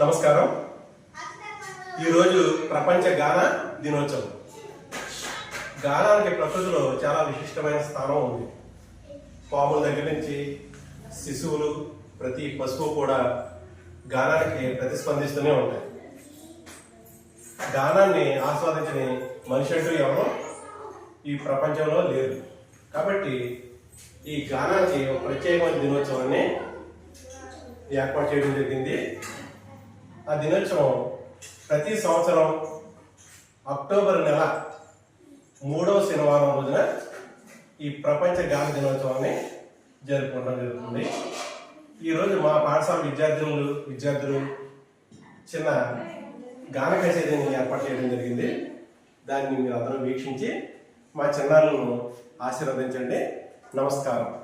నమస్కారం. ఈరోజు ప్రపంచ గాన దినోత్సవం. గానానికి ప్రకృతిలో చాలా విశిష్టమైన స్థానం ఉంది. పాముల దగ్గర నుంచి శిశువులు ప్రతి పశువు కూడా గానానికి ప్రతిస్పందిస్తూనే ఉంటాయి. గానాన్ని ఆస్వాదించని మనిషి అంటూ ఎవరో ఈ ప్రపంచంలో లేరు. కాబట్టి ఈ గానానికి ఒక ప్రత్యేకమైన దినోత్సవాన్ని ఏర్పాటు చేయడం జరిగింది. ఆ దినోత్సవం ప్రతి సంవత్సరం అక్టోబర్ నెల మూడవ శనివారం రోజున ఈ ప్రపంచ గాన దినోత్సవాన్ని జరుపుకోవడం జరుగుతుంది. ఈరోజు మా పాఠశాల విద్యార్థులు విద్యార్థులు చిన్న గాన కచేరీని ఏర్పాటు చేయడం జరిగింది. దాన్ని మీరు అందరూ వీక్షించి మా చిన్నారులను ఆశీర్వదించండి. నమస్కారం.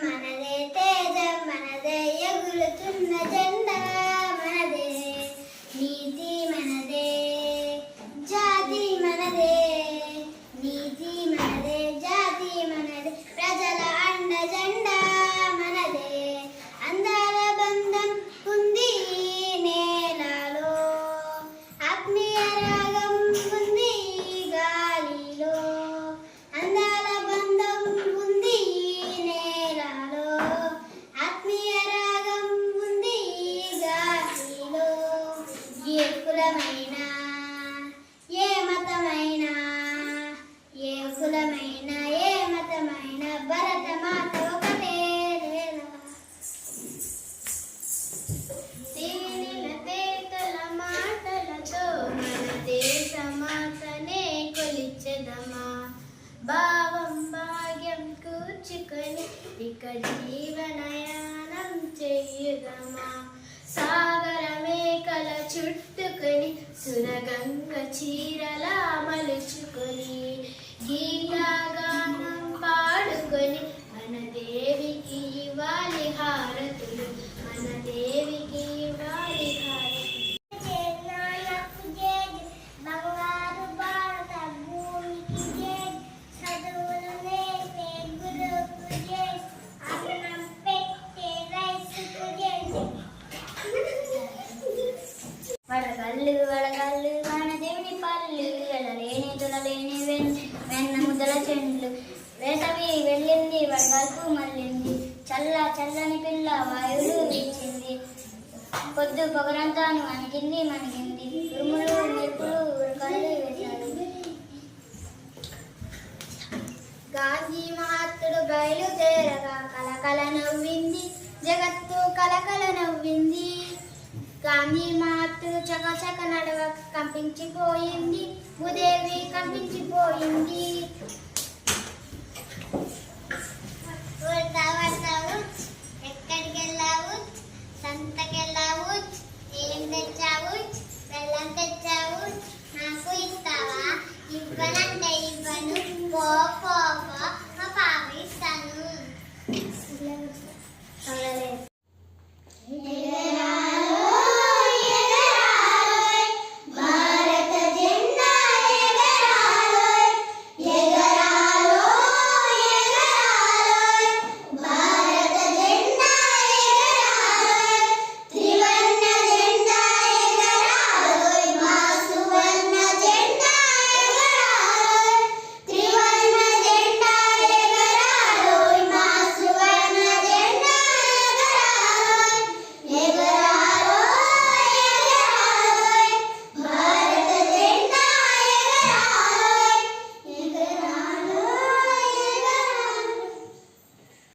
semana de భావం భాగ్యం కూర్చుకొని ఇక జీవనయానం చేయుదమా? సాగరమే కల చుట్టుకొని సురగంగ చీరలా మలుచుకొని గీతా వెళ్ళింది వడగల్పు మళ్ళింది. చల్ల చల్లని పిల్ల వాయువులు ఇచ్చింది పొద్దు పొగరంతాను అణిగింది మనకింది ఉరుములు మెరుపులు ఉరకలు వేశారు గాంధీ మహాత్ముడు బయలుదేరగా కలకల నవ్వింది. జగత్తు కలకల నవ్వింది. గాంధీ మహాత్ముడు చకచక నడవ కంపించిపోయింది. భూదేవి కంపించిపోయింది